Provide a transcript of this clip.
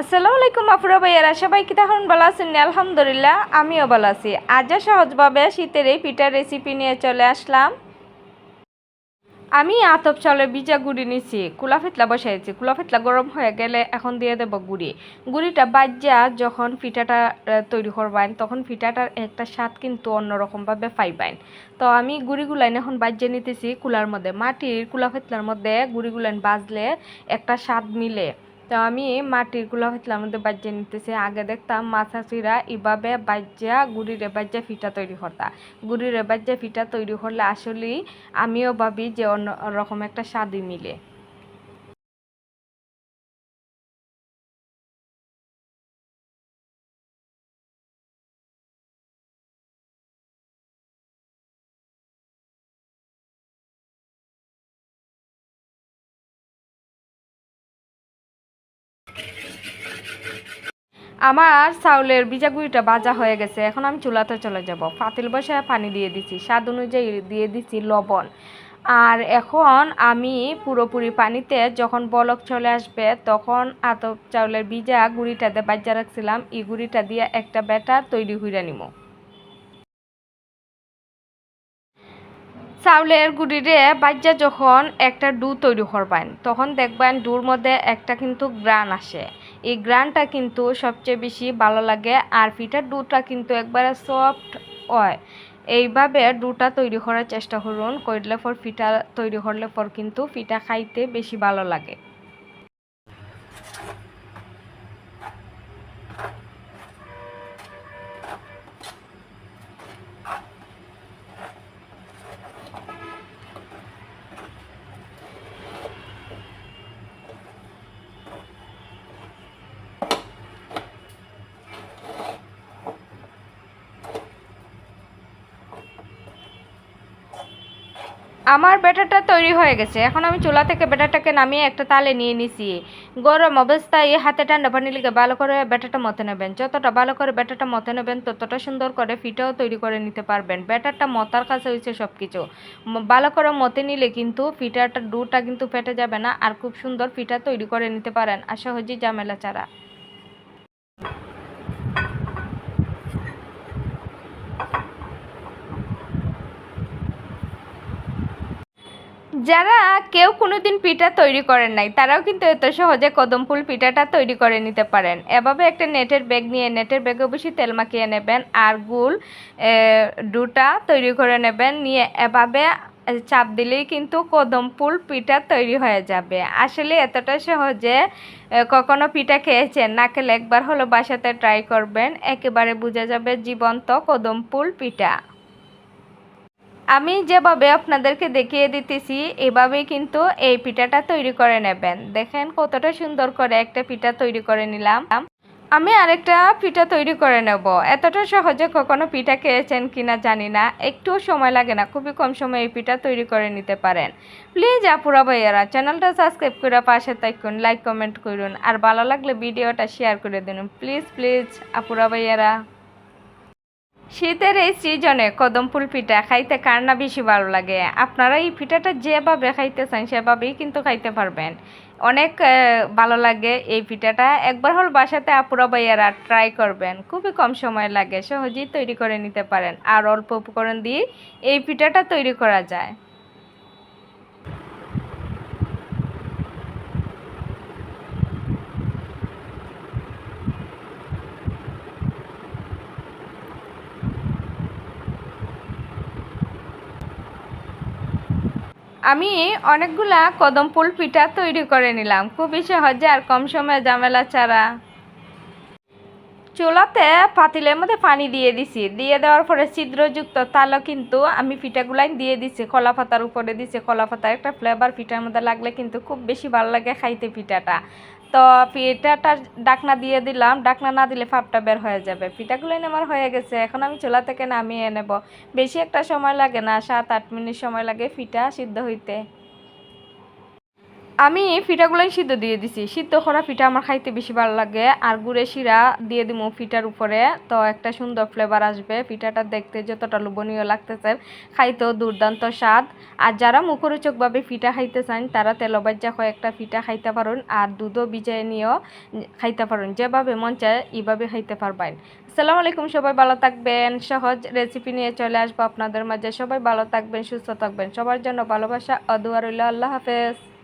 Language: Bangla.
আসসালামু আলাইকুম আফরা ভাইয়ারা। সবাই কি তখন ভালো আছেন? আলহামদুলিল্লাহ, আমিও ভালো আছি। আজ সহজভাবে শীতের এই পিঠার রেসিপি নিয়ে চলে আসলাম। আমি আতপ চাউলের বিজা গুড়ি নিছি। কুলা ফেতলা বসাইছি। কুলা ফেতলা গরম হয়ে গেলে এখন দিয়ে দেব গুড়ি। গুড়িটা বাজ্যা যখন পিঠাটা তৈরি করবেন, তখন পিঠাটার একটা স্বাদ কিন্তু অন্যরকমভাবে পাইবেন। তো আমি গুড়িগুলাইন এখন বাজ্যে নিতেছি কুলার মধ্যে। মাটির কুলা ফেতলার মধ্যে গুড়িগুলাইন বাজলে একটা স্বাদ মিলে। তো আমি মাটির কুলা আমাদের বাজ্যে নিতেছি। আগে দেখতাম মাছাচিরা এভাবে বাজ্যা গুড়িরে বাজ্যা ফিটা তৈরি করতা। গুড়িরে বাজ্যা ফিটা তৈরি করলে আসলেই আমিও ভাবি যে অন্য রকম একটা স্বাদই মিলে। আমার চাউলের ভিজা গুঁড়িটা ভাজা হয়ে গেছে। এখন আমি চুলাতে চলে যাব। পাতিল বসায় পানি দিয়ে দিচ্ছি স্বাদ অনুযায়ী দিয়ে দিচ্ছি লবণ। আর এখন আমি পুরোপুরি পানিতে যখন বলক চলে আসবে, তখন আতপ চাউলের ভিজা গুঁড়িটাতে বাজ্যা রাখছিলাম। এই গুঁড়িটা দিয়ে একটা ব্যাটার তৈরি হইরা নিব চাউলের গুঁড়িরে বাজ্যা যখন একটা ডু তৈরি করবেন, তখন দেখবেন ডুর মধ্যে একটা কিন্তু গ্রান আসে। এই গ্রানটা কিন্তু সবচেয়ে বেশি ভালো লাগে, আর পিঠার ডুটা কিন্তু একবারে সফট হয়। এইভাবে ডুটা তৈরি করার চেষ্টা করুন করলে পর পিঠা তৈরি করলে পর কিন্তু পিঠা খাইতে বেশি ভালো লাগে। আমার ব্যাটারটা তৈরি হয়ে গেছে। এখন আমি চুলা থেকে ব্যাটারটাকে নামিয়ে একটা তালে নিয়ে নিছি। গরম অবস্থায় হাতে ঠান্ডা পানি লিখে ভালো করে ব্যাটারটা মতে নেবেন। যতটা ভালো করে ব্যাটারটা মতে নেবেন, ততটা সুন্দর করে ফিটাও তৈরি করে নিতে পারবেন। ব্যাটারটা মতার কাছে হয়েছে সব কিছু ভালো করে মতে নিলে কিন্তু ফিটাটা, ডুটা কিন্তু ফেটে যাবে না। আর খুব সুন্দর ফিটা তৈরি করে নিতে পারেন। আর সহজেই ঝামেলা ছাড়া। যারা কেউ কোনোদিন পিঠা তৈরি করেন নাই, তারাও কিন্তু এত সহজে কদম ফুল পিঠাটা তৈরি করে নিতে পারেন। এভাবে একটা নেটের ব্যাগ নিয়ে, নেটের ব্যাগে অবশ্যই তেল মাখিয়ে নেবেন, আর গুল দুটা তৈরি করে নেবেন, নিয়ে এভাবে চাপ দিলেই কিন্তু কদম ফুল পিঠা তৈরি হয়ে যাবে। আসলে এতটা সহজে কখনো পিঠা খেয়েছেন, না খেলে একবার হলো বাসাতে ট্রাই করবেন, একেবারে বোঝা যাবে জীবন্ত কদম ফুল পিঠা। আমি যেভাবে আপনাদেরকে দেখিয়ে দিতেছি, এভাবেই কিন্তু এই পিঠাটা তৈরি করে নেবেন। দেখেন কতটা সুন্দর করে একটা পিঠা তৈরি করে নিলাম। আমি আরেকটা পিঠা তৈরি করে নেব। এতটা সহজে কখনো পিঠা খেয়েছেন কিনা জানি না। একটুও সময় লাগে না, খুবই কম সময়ে এই পিঠা তৈরি করে নিতে পারেন। প্লিজ, আপুরা ভাইয়ারা, চ্যানেলটা সাবস্ক্রাইব করে পাশে থাকুন, লাইক, কমেন্ট করুন। আর ভালো লাগলে ভিডিওটা শেয়ার করে দিন। প্লিজ প্লিজ, আপুরা ভাইয়ারা। শীতের এই সিজনে কদম ফুল পিঠা খাইতে কার না বেশি ভালো লাগে? আপনারা এই পিঠাটা যেভাবে খাইতে চান সেভাবেই কিন্তু খাইতে পারবেন। অনেক ভালো লাগে এই পিঠাটা। একবার হল বাসাতে আপুরা ভাইয়ারা ট্রাই করবেন। খুবই কম সময় লাগে, সহজেই তৈরি করে নিতে পারেন। আর অল্প উপকরণ দিয়ে এই পিঠাটা তৈরি করা যায়। আমি অনেকগুলা কদম ফুল পিঠা তৈরি করে নিলাম। খুবই সহজে আর কম সময়ে জামেলা ছাড়া। চুলাতে পাতিলের মধ্যে পানি দিয়ে দিছি। দিয়ে দেওয়ার পরে ছিদ্রযুক্ত তালও কিন্তু আমি পিঠাগুলাই দিয়ে দিছি। কলা পাতার উপরে দিছি। কলা পাতার একটা ফ্লেভার পিঠার মধ্যে লাগলে কিন্তু খুব বেশি ভালো লাগে খাইতে পিঠাটা তো পিঠাটার ডাকনা দিয়ে দিলাম। ডাকনা না দিলে ফাপটা বের হয়ে যাবে। পিঠাগুলোই আমার হয়ে গেছে। এখন আমি চুলা থেকে নামিয়ে নেব? বেশি একটা সময় লাগে না। সাত আট মিনিট সময় লাগে পিঠা সিদ্ধ হইতে। আমি পিঠাগুলো সিদ্ধ দিয়ে দিছি। সিদ্ধ করা পিঠা আমার খাইতে বেশি ভালো লাগে। আর গুড়ে শিরা দিয়ে দিব পিঠার উপরে। তো একটা সুন্দর ফ্লেভার আসবে। পিঠাটা দেখতে যতটা লোভনীয় লাগতেছে, খাইতেও দুর্দান্ত স্বাদ। আর যারা মুখরোচকভাবে পিঠা খাইতে চান, তারা তেলবাজ্জা কয়েকটা পিঠা খাইতে পারুন। আর দুধও ভিজাই নিয়েও খাইতে পারুন। যেভাবে মন চায়, এইভাবে খাইতে পারবেন। আসসালামু আলাইকুম, সবাই ভালো থাকবেন। সহজ রেসিপি নিয়ে চলে আসব আপনাদের মাঝে। সবাই ভালো থাকবেন, সুস্থ থাকবেন। সবার জন্য ভালোবাসা অদুয়া রইল। আল্লাহ হাফেজ।